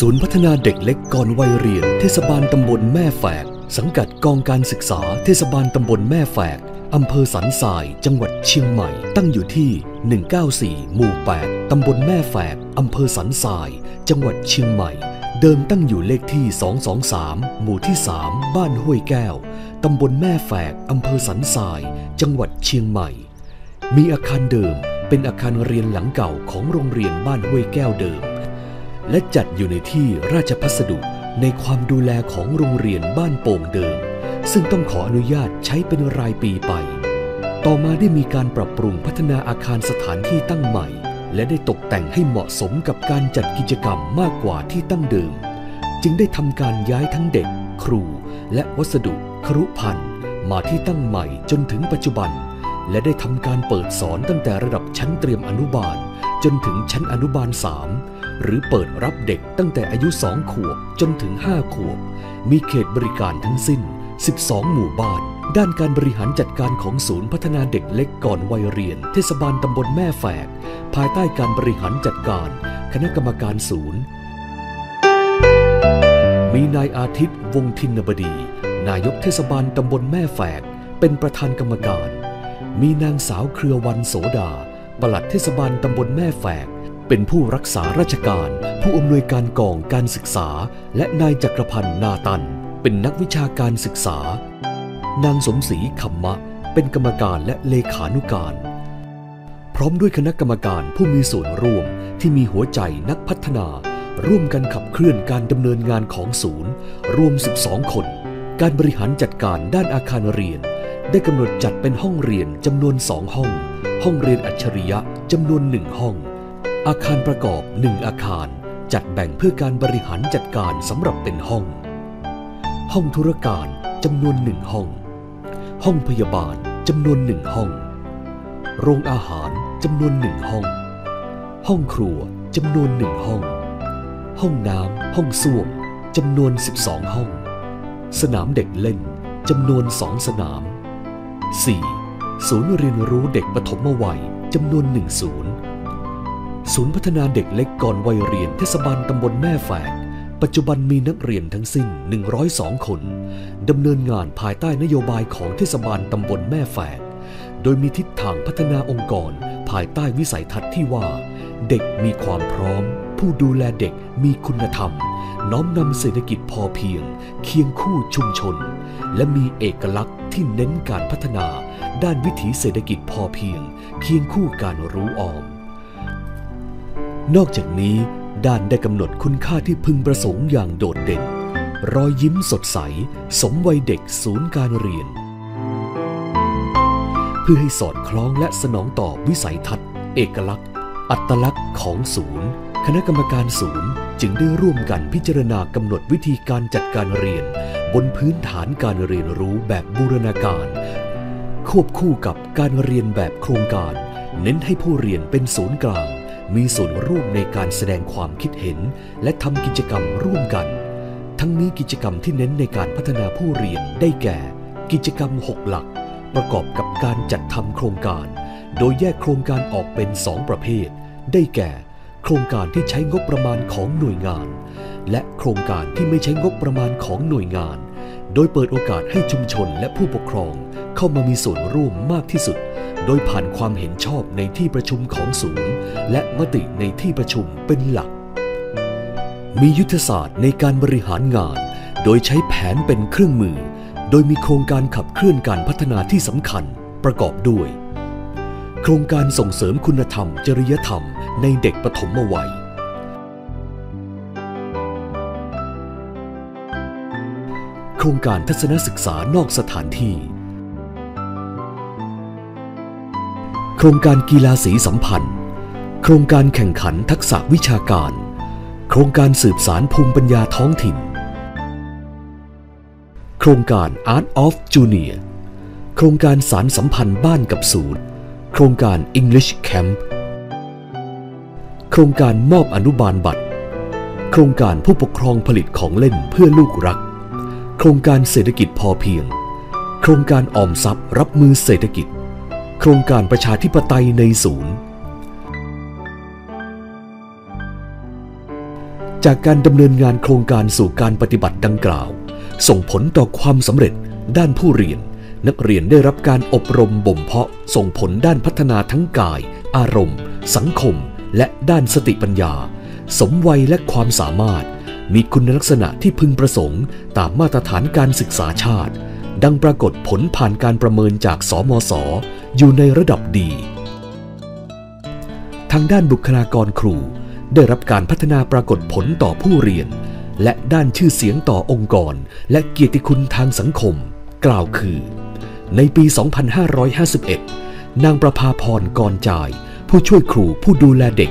ศูนย์พัฒนาเด็กเล็กก่อนวัยเรียน เทศบาลตำบลแม่แฝก สังกัดกองการศึกษา เทศบาลตำบลแม่แฝกอำเภอสันทราย จังหวัดเชียงใหม่ ตั้งอยู่ที่ 194 หมู่ 8 ตำบลแม่แฝกอำเภอสันทราย จังหวัดเชียงใหม่ เดิมตั้งอยู่เลขที่ 223 หมู่ที่ 3 บ้านห้วยแก้ว ตำบลแม่แฝกอำเภอสันทราย จังหวัดเชียงใหม่ มีอาคารเดิม เป็นอาคารเรียนหลังเก่าของโรงเรียนบ้านห้วยแก้วเดิม และจัดอยู่ในที่ราชพัสดุในความดูแลของโรงเรียนบ้านโป่งเดิม ซึ่งต้องขออนุญาตใช้เป็นรายปีไป ต่อมาได้มีการปรับปรุงพัฒนาอาคารสถานที่ตั้งใหม่ และได้ตกแต่งให้เหมาะสมกับการจัดกิจกรรมมากกว่าที่ตั้งเดิม จึงได้ทำการย้ายทั้งเด็ก ครู และวัสดุ ครุพันธ์มาที่ตั้งใหม่จนถึงปัจจุบัน และได้ทำการเปิดสอนตั้งแต่ระดับชั้นเตรียมอนุบาล จนถึงชั้นอนุบาล3 หรือเปิดรับเด็กตั้งแต่อายุ 2 ขวบจนถึง 5 ขวบ มีเขตบริการทั้งสิ้น 12 หมู่บ้าน ด้านการบริหารจัดการของศูนย์พัฒนาเด็กเล็กก่อนวัยเรียน เทศบาลตำบลแม่แฝก ภายใต้การบริหารจัดการ คณะกรรมการศูนย์ มีนายอาทิตย์วงทินบดี นายกเทศบาลตำบลแม่แฝก เป็นประธานกรรมการ มีนางสาวเครือวันโสดาปลัดเทศบาลตำบลแม่แฝก เป็นผู้รักษาราชการ ผู้อำนวยการกองการศึกษา และนายจักรพันธ์นาตัน เป็นนักวิชาการศึกษา นางสมศรีขำมะ เป็นกรรมการและเลขานุการ พร้อมด้วยคณะกรรมการผู้มีส่วนร่วมที่มีหัวใจนักพัฒนา ร่วมกันขับเคลื่อนการดำเนินงานของศูนย์ รวม 12 คน การบริหารจัดการด้านอาคารเรียน ได้กำหนดจัดเป็นห้องเรียนจำนวนสองห้อง ห้องเรียนอัจฉริยะจำนวนหนึ่งห้อง อาคารประกอบหนึ่งอาคารจัดแบ่งเพื่อการบริหารจัดการสำหรับเป็นห้อง ห้องธุรการจำนวนหนึ่งห้อง ห้องพยาบาลจำนวนหนึ่งห้อง โรงอาหารจำนวนหนึ่งห้อง ห้องครัวจำนวนหนึ่งห้อง ห้องน้ำห้องส้วมจำนวน 12 ห้อง สนามเด็กเล่นจำนวนสองสนาม 4. ศูนย์เรียนรู้เด็กปฐมวัยจำนวนหนึ่งศูนย์ ศูนย์พัฒนาเด็กเล็กก่อนวัยเรียนเทศบาลตำบลแม่แฝก ปัจจุบันมีนักเรียนทั้งสิ้น 102 คนดำเนินงานภายใต้นโยบายของเทศบาลตำบลแม่แฝก โดยมีทิศทางพัฒนาองค์กร ภายใต้วิสัยทัศน์ที่ว่า เด็กมีความพร้อม ผู้ดูแลเด็กมีคุณธรรม น้อมนำเศรษฐกิจพอเพียง เคียงคู่ชุมชน และมีเอกลักษณ์ที่เน้นการพัฒนา ด้านวิถีเศรษฐกิจพอเพียง เคียงคู่การรู้ออม นอกจากนี้ด้านได้กำหนดคุณค่าที่พึงประสงค์อย่างโดดเด่น รอยยิ้มสดใส สมวัยเด็กศูนย์การเรียน เพื่อให้สอดคล้องและสนองต่อวิสัยทัศน์ เอกลักษณ์ อัตลักษณ์ของศูนย์ คณะกรรมการศูนย์จึงได้ร่วมกันพิจารณากำหนดวิธีการจัดการเรียน บนพื้นฐานการเรียนรู้แบบบูรณาการ ควบคู่กับการเรียนแบบโครงการ เน้นให้ผู้เรียนเป็นศูนย์กลาง มีส่วนร่วมในการแสดงความคิดเห็น และทำกิจกรรมร่วมกัน ทั้งนี้กิจกรรมที่เน้นในการพัฒนาผู้เรียนได้แก่ กิจกรรม 6 หลัก ประกอบกับการจัดทำโครงการ โดยแยกโครงการออกเป็น 2 ประเภท ได้แก่ โครงการที่ใช้งบประมาณของหน่วยงาน และโครงการที่ไม่ใช้งบประมาณของหน่วยงาน โดยเปิดโอกาสให้ชุมชนและผู้ปกครองเข้ามามีส่วนร่วมมากที่สุด โดยผ่านความเห็นชอบในที่ประชุมของศูนย์ และมติในที่ประชุมเป็นหลัก มียุทธศาสตร์ในการบริหารงาน โดยใช้แผนเป็นเครื่องมือ โดยมีโครงการขับเคลื่อนการพัฒนาที่สำคัญประกอบด้วย โครงการส่งเสริมคุณธรรม จริยธรรมในเด็กปฐมวัยโครงการทัศนศึกษานอกสถานที่ โครงการกีฬาสีสัมพันธ์ โครงการแข่งขันทักษะวิชาการ โครงการสืบสารภูมิปัญญาท้องถิ่น โครงการ Art of Junior โครงการสารสัมพันธ์บ้านกับศูนย์ โครงการ English Camp โครงการมอบอนุบาลบัตร โครงการผู้ปกครองผลิตของเล่นเพื่อลูกรัก โครงการเศรษฐกิจพอเพียง โครงการออมทรัพย์รับมือเศรษฐกิจ ครงการประชาธิปไตยในศูนย์จจากการดำเนินงานโครงการสู่การปฏิบัติดังกล่าว ส่งผลต่อความสำเร็จด้านผู้เรียน นักเรียนได้รับการอบรมบ่มเพาะส่งผลด้านพัฒนาทั้งกาย อารมณ์ สังคม และด้านสติปัญญา สมวัยและความสามารถ มีคุณลักษณะที่พึงประสงค์ ตามมาตรฐานการศึกษาชาติ ดังปรากฏผลผ่านการประเมินจากสมศอยู่ในระดับดี ทางด้านบุคลากรครู ได้รับการพัฒนาปรากฏผลต่อผู้เรียน และด้านชื่อเสียงต่อองค์กร และเกียรติคุณทางสังคม กล่าวคือ ในปี 2551 นางประภาพรกรจาย ผู้ช่วยครูผู้ดูแลเด็ก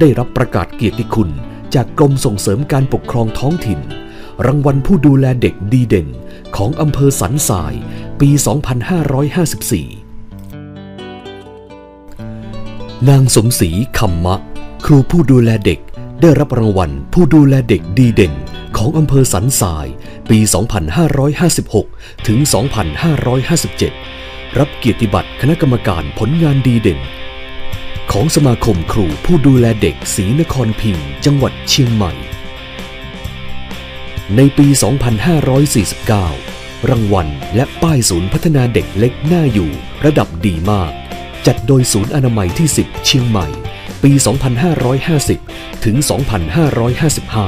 ได้รับประกาศเกียรติคุณ จากกรมส่งเสริมการปกครองท้องถิ่น รางวัลผู้ดูแลเด็กดีเด่น ของอำเภอสันทรายปี 2554 นางสมศรีคำมะ ครูผู้ดูแลเด็กได้รับรางวัลผู้ดูแลเด็กดีเด่นของอำเภอสันทราย ปี 2556 ถึง 2557 รับเกียรติบัตรคณะกรรมการผลงานดีเด่น ของสมาคมครูผู้ดูแลเด็กศรีนครพิงจังหวัดเชียงใหม่ ในปี 2549 รางวัลและป้ายศูนย์พัฒนาเด็กเล็กน่าอยู่ ระดับดีมาก จัดโดยศูนย์อนามัยที่ 10 เชียงใหม่ ปี 2550 ถึง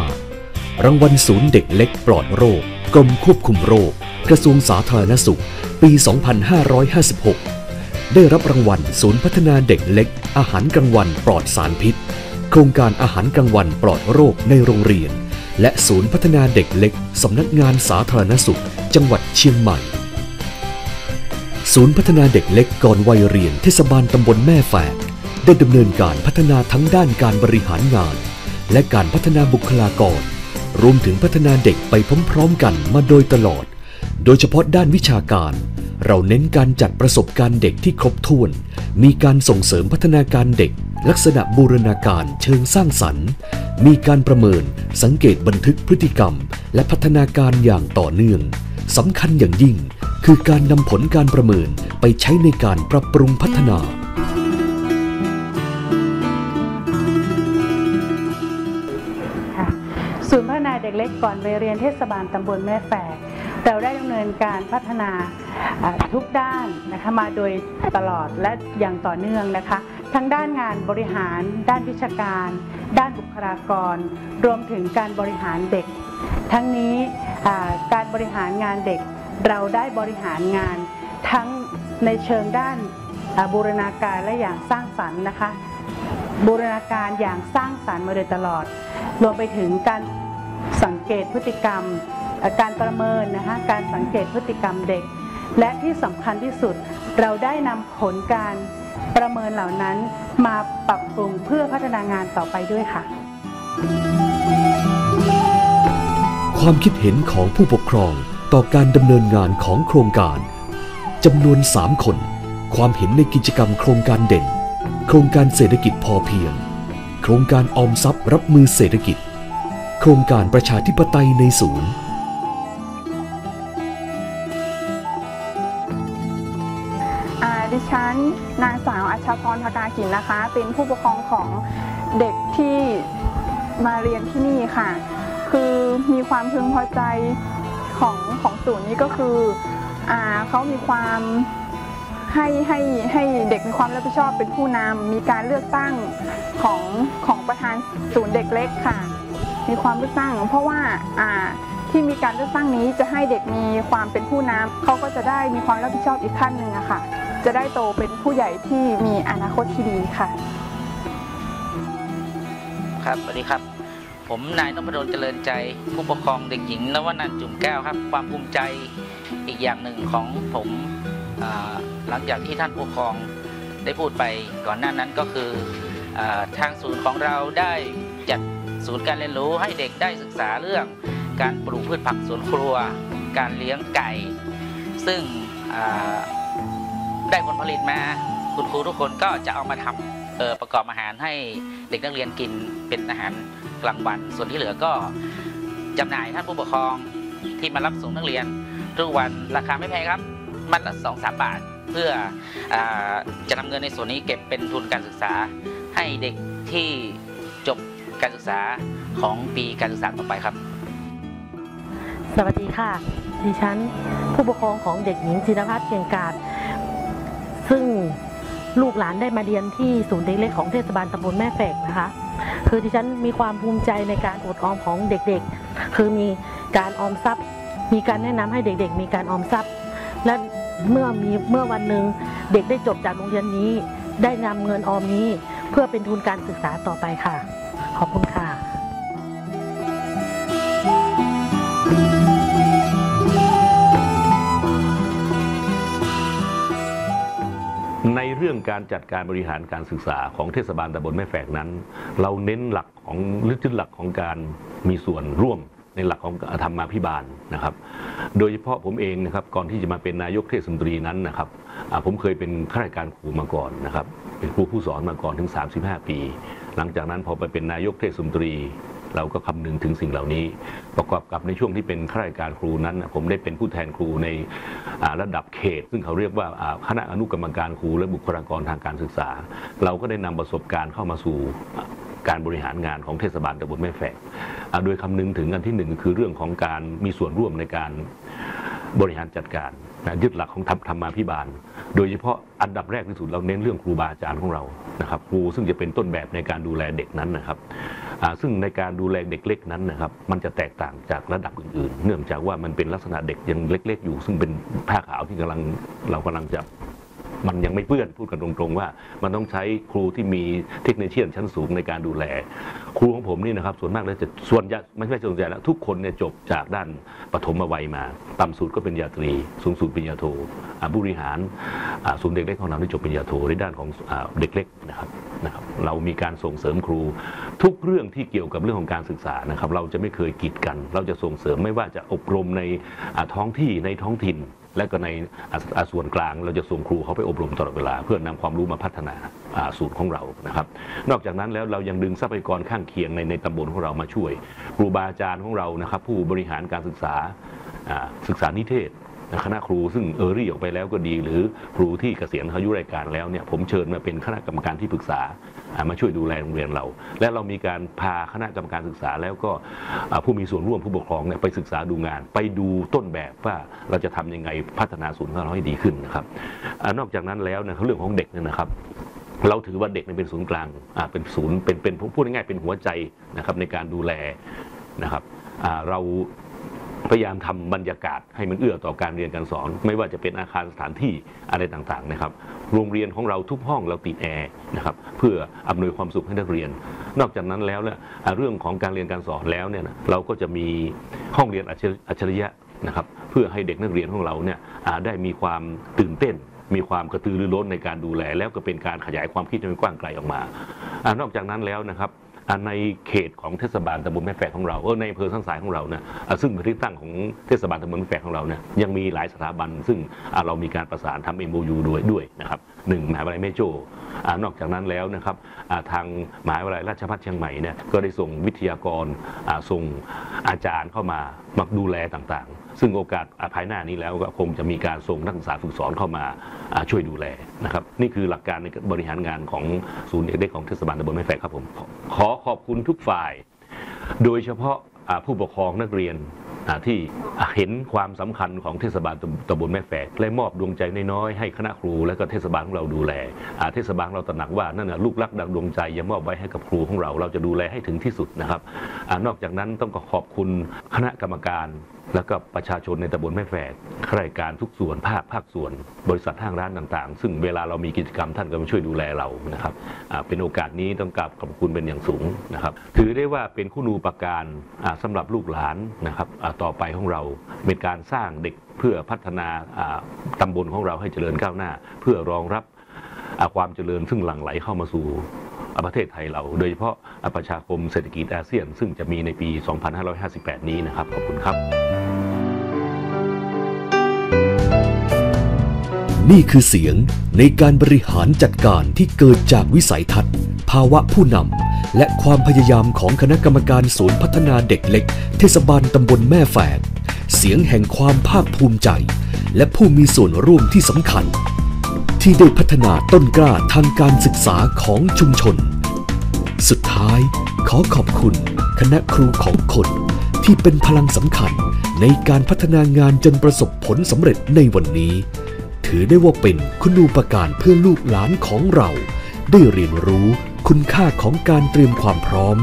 2555 รางวัลศูนย์เด็กเล็กปลอดโรค กรมควบคุมโรค กระทรวงสาธารณสุข ปี 2556 ได้รับรางวัลศูนย์พัฒนาเด็กเล็ก อาหารกลางวันปลอดสารพิษ โครงการอาหารกลางวันปลอดโรคในโรงเรียน และศูนย์พัฒนาเด็กเล็ก สำนักงานสาธารณสุข จังหวัดเชียงใหม่ ศูนย์พัฒนาเด็กเล็กก่อนวัยเรียนเทศบาลตำบลแม่แฝกได้ดำเนินการพัฒนาทั้งด้านการบริหารงาน และการพัฒนาบุคลากร รวมถึงพัฒนาเด็กไปพร้อมๆกันมาโดยตลอด โดยเฉพาะด้านวิชาการ เราเน้นการจัดประสบการณ์เด็กที่ครบถ้วน มีการส่งเสริมพัฒนาการเด็ก ลักษณะบูรณาการเชิงสร้างสรรค์ มีการประเมิน สังเกตบันทึกพฤติกรรม และพัฒนาการอย่างต่อเนื่องสำคัญอย่างยิ่ง คือการนำผลการประเมินไปใช้ในการปรับปรุงพัฒนา ศูนย์พัฒนาเด็กเล็กก่อนไปเรียนเทศบาลตำบลแม่แฝก เราได้ดำเนินการพัฒนาทุกด้านนะคะมาโดยตลอดและอย่างต่อเนื่องนะคะทั้งด้านงานบริหาร ด้านวิชาการ ด้านบุคลากร รวมถึงการบริหารเด็ก ทั้งนี้การบริหารงานเด็ก เราได้บริหารงานทั้งในเชิงด้านบูรณาการและอย่างสร้างสรรค์นะคะบูรณาการอย่างสร้างสรรค์มาโดยตลอด รวมไปถึงการสังเกตพฤติกรรม การประเมินนะคะการสังเกตพฤติกรรมเด็ก และที่สำคัญที่สุดเราได้นำผลการประเมินเหล่านั้นมาปรับปรุงเพื่อพัฒนางานต่อไปด้วยค่ะ ความคิดเห็นของผู้ปกครองต่อการดำเนินงานของโครงการจำนวน 3 คน ความเห็นในกิจกรรมโครงการเด่น โครงการเศรษฐกิจพอเพียง โครงการออมทรัพย์รับมือเศรษฐกิจ โครงการประชาธิปไตยในศูนย์ นางสาวอัชพรพกากินนะคะ เป็นผู้ปกครองของเด็กที่มาเรียนที่นี่ค่ะ คือมีความพึงพอใจของของศูนย์นี้ก็คืออเขามีความให้ให้ให้เด็กมีความรับผิดชอบเป็นผู้นำมีการเลือกตั้งของของประธานศูนย์เด็กเล็กค่ะ มีความเลือกตั้ง เพราะว่าอ่าที่มีการเลือกตั้งนี้จะให้เด็กมีความเป็นผู้นำเขาก็จะได้มีความรับผิดชอบอีกขั้นหนึ่งอะค่ะ จะได้โตเป็นผู้ใหญ่ที่มีอนาคตที่ดีค่ะ ครับสวัสดีครับ ผมนายนพดลเจริญใจ ผู้ปกครองเด็กหญิงนวนันจุ่มแก้วครับ ความภูมิใจอีกอย่างหนึ่งของผมหลังจากที่ท่านผู้ปกครองได้พูดไปก่อนหน้านั้นก็คืออทางศูนย์ของเราได้จัดศูนย์การเรียนรู้ให้เด็กได้ศึกษาเรื่องการปลูกพืชผักสวนครัว การเลี้ยงไก่ ซึ่ง ได้ผลผลิตมาคุณครูทุกคนก็จะเอามาทำออประกอบอาหารให้เด็กนักเรียนกินเป็นอาหารกลางวัน ส่วนที่เหลือก็จำหน่ายท่านผู้ปกครองที่มารับส่งนักเรียนทุกวันราคาไม่แพงครับ มัดละสองสามบาทเพื่ออจะนำเงินในส่วนนี้เก็บเป็นทุนการศึกษา ให้เด็กที่จบการศึกษาของปีการศึกษาต่อไปครับ สวัสดีค่ะ ดิฉันผู้ปกครองของเด็กหญิงจินพัฒน์เก่งกาจ ซึ่งลูกหลานได้มาเรียนที่ศูนย์เด็กเล็กของเทศบาลตำบลแม่แฝกนะคะ คือดิฉันมีความภูมิใจในการอดออมของเด็กๆ คือมีการออมทรัพย์ มีการแนะนำให้เด็กๆ มีการออมทรัพย์ และเมื่อมีเมื่อวันหนึ่งเด็กได้จบจากโรงเรียนนี้ ได้นำเงินออมนี้ เพื่อเป็นทุนการศึกษาต่อไปค่ะ ขอบคุณ รื่องการจัดการบริหารการศึกษาของเทศบาลตำบลแม่แฝกนั้น เราเน้นหลักของลึกหลักของการมีส่วนร่วมในหลักของธรรมาภิบาลนะครับ โดยเฉพาะผมเองนะครับก่อนที่จะมาเป็นนายกเทศมนตรีนั้นนะครับผมเคยเป็นข้าราชการครูมาก่อนนะครับเป็นครูผู้สอนมาก่อนถึง 35 ปี หลังจากนั้นพอไปเป็นนายกเทศมนตรี เราก็คำนึงถึงสิ่งเหล่านี้ ประกอบกับในช่วงที่เป็นข้าราชการครูนั้น ผมได้เป็นผู้แทนครูในระดับเขต ซึ่งเขาเรียกว่าคณะอนุกรรมการครูและบุคลากรทางการศึกษา เราก็ได้นำประสบการณ์เข้ามาสู่การบริหารงานของเทศบาลตำบลแม่แฝกโดยคำนึงถึงอันที่หนึ่งคือเรื่องของการมีส่วนร่วมในการบริหารจัดการยึดหลักของธรรมธรรมาภิบาล โดยเฉพาะอันดับแรกที่สุดเราเน้นเรื่องครูบาอาจารย์ของเรานะครับ ครูซึ่งจะเป็นต้นแบบในการดูแลเด็กนั้นนะครับ ซึ่งในการดูแลเด็กเล็กนั้นนะครับมันจะแตกต่างจากระดับอื่น ๆ เนื่องจากว่ามันเป็นลักษณะเด็กยังเล็ก ๆ อยู่ ซึ่งเป็นผ้าขาวที่กำลังเรากำลังจะ มันยังไม่เปื้อนพูดกันตรงๆว่า มันต้องใช้ครูที่มีเทคนิคเชี่ยนชั้นสูงในการดูแล ครูของผมนี่นะครับส่วนมากแล้วจะส่วนใหญ่ไม่ใช่ส่วนใหญ่แล้วทุกคนเนี่ยจบจากด้านปฐมวัยมา ต่ำสุดก็เป็นยาตรี สูงสุดปริญญาโทอ่าบริหารศูนย์เด็กเล็กของเราที่จบปริญญาโทในด้านของอเด็กเล็กนะครับนะครับเรามีการส่งเสริมครู ทุกเรื่องที่เกี่ยวกับเรื่องของการศึกษานะครับ เราจะไม่เคยกีดกัน เราจะส่งเสริมไม่ว่าจะอบรมในท้องที่ในท้องถิ่น และก็ในอาส่วนกลางเราจะส่งครูเขาไปอบรมตลอดเวลา เพื่อนำความรู้มาพัฒนาศูนย์ของเรานะครับ นอกจากนั้นแล้วเรายังดึงทรัพยากรข้างเคียงในในตำบลของเรามาช่วยครูบาอาจารย์ของเรานะครับ ผู้บริหารการศึกษาอ่าศึกษานิเทศ คณะครูซึ่งเออรี่ออกไปแล้วก็ดี หรือครูที่เกษียณอายุรายการแล้วเนี่ยผมเชิญมาเป็นคณะกรรมการที่ปรึกษามาช่วยดูแลโรงเรียนเรา และเรามีการพาคณะกรรมการศึกษาแล้วก็ผู้มีส่วนร่วมผู้ปกครองเนี่ยไปศึกษาดูงาน ไปดูต้นแบบว่าเราจะทำยังไงพัฒนาศูนย์ของเราให้ดีขึ้นนะครับอนอกจากนั้นแล้วนะเรื่องของเด็กเนี่ยนะครับเราถือว่าเด็กเนี่เป็นศูนย์กลางเป็นศูนย์เป็นเป็นพูดง่ายๆเป็นหัวใจนะครับในการดูแลนะครับเรา พยายามทำบรรยากาศให้มันเอื้อต่อการเรียนการสอน ไม่ว่าจะเป็นอาคารสถานที่อะไรต่างๆนะครับ โรงเรียนของเราทุกห้องเราติดแอร์นะครับเพื่ออำนวยความสุขให้นักเรียน นอกจากนั้นแล้วเนี่ยเรื่องของการเรียนการสอนแล้วเนี่ยเราก็จะมีห้องเรียนอัจฉริยะนะครับเพื่อให้เด็กนักเรียนของเราเนี่ยได้มีความตื่นเต้น มีความกระตือรือร้นในการดูแล แล้วก็เป็นการขยายความคิดให้มันกว้างไกลออกมาอนอกจากนั้นแล้วนะครับ ในเขตของเทศบาลตำบลแม่แฝกของเราเออในอำเภอสันสายของเราเนี่ยซึ่งเป็นที่ตั้งของเทศบาลตำบลแม่แฝกของเราเนี่ยยังมีหลายสถาบัน ซึ่งเรามีการประสานทำ MOU ด้วยด้วยนะครับหนึ่งมหาวิทยาลัยแม่โจ้นอกจากนั้นแล้วนะครับทางมหาวิทยาลัยราชภัฏเชียงใหม่เนี่ยก็ได้ส่งวิทยากรส่งอาจารย์เข้ามามาดูแลต่างๆ ซึ่งโอกาสภายหน้านี้แล้วก็คงจะมีการส่งนักศึกษาฝึกสอนเข้ามาช่วยดูแลนะครับนี่คือหลักการในการบริหารงานของศูนย์เด็กเล็กของเทศบาลตำบลแม่แฝกครับผมขอขอบคุณทุกฝ่าย โดยเฉพาะผู้ปกครองนักเรียน ที่เห็นความสำคัญของเทศบาลตำบลแม่แฝกและมอบดวงใจน้อยๆให้คณะครูและก็เทศบาลของเราดูแลเทศบาลเราตระหนักว่านั่นนะลูกรักดังดวงใจยังมอบไว้ให้กับครูของเราเราจะดูแลให้ถึงที่สุดนะครับอนอกจากนั้นต้องขอบคุณคณะกรรมการ แล้วก็ประชาชนในตำบลแม่แฝกข้าราชการทุกส่วนภาคภาคส่วน บริษัทห้างร้านต่างๆ ซึ่งเวลาเรามีกิจกรรมท่านก็มาช่วยดูแลเรานะครับเป็นโอกาสนี้ต้องกราบขอบคุณเป็นอย่างสูงนะครับ ถือได้ว่าเป็นคุณูปการอ่าสำหรับลูกหลานนะครับต่อไปของเราเป็นการสร้างเด็กเพื่อพัฒนาอ่าตำบลของเราให้เจริญก้าวหน้า เพื่อรองรับความเจริญซึ่งหลั่งไหลเข้ามาสู่ประเทศไทยเรา โดยเฉพาะประชาคมเศรษฐกิจอาเซียน ซึ่งจะมีในปี 2558 นี้นะครับ ขอบคุณครับ นี่คือเสียงในการบริหารจัดการที่เกิดจากวิสัยทัศน์ ภาวะผู้นำและความพยายามของคณะกรรมการศูนย์พัฒนาเด็กเล็ก เทศบาลตำบลแม่แฝก เสียงแห่งความภาคภูมิใจ และผู้มีส่วนร่วมที่สำคัญ ที่ได้พัฒนาต้นกล้าทางการศึกษาของชุมชน สุดท้ายขอขอบคุณ คณะครูของคนที่เป็นพลังสำคัญในการพัฒนางานจนประสบผลสำเร็จในวันนี้ ถือได้ว่าเป็นคุณูปการเพื่อลูกหลานของเรา ได้เรียนรู้คุณค่าของการเตรียมความพร้อม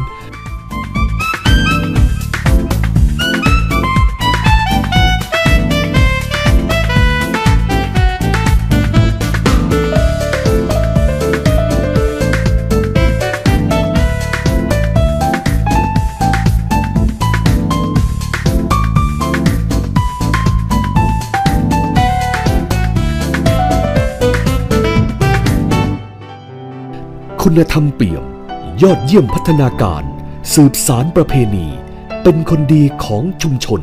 คุณธรรมเปี่ยม ยอดเยี่ยมพัฒนาการ สืบสารประเพณี เป็นคนดีของชุมชน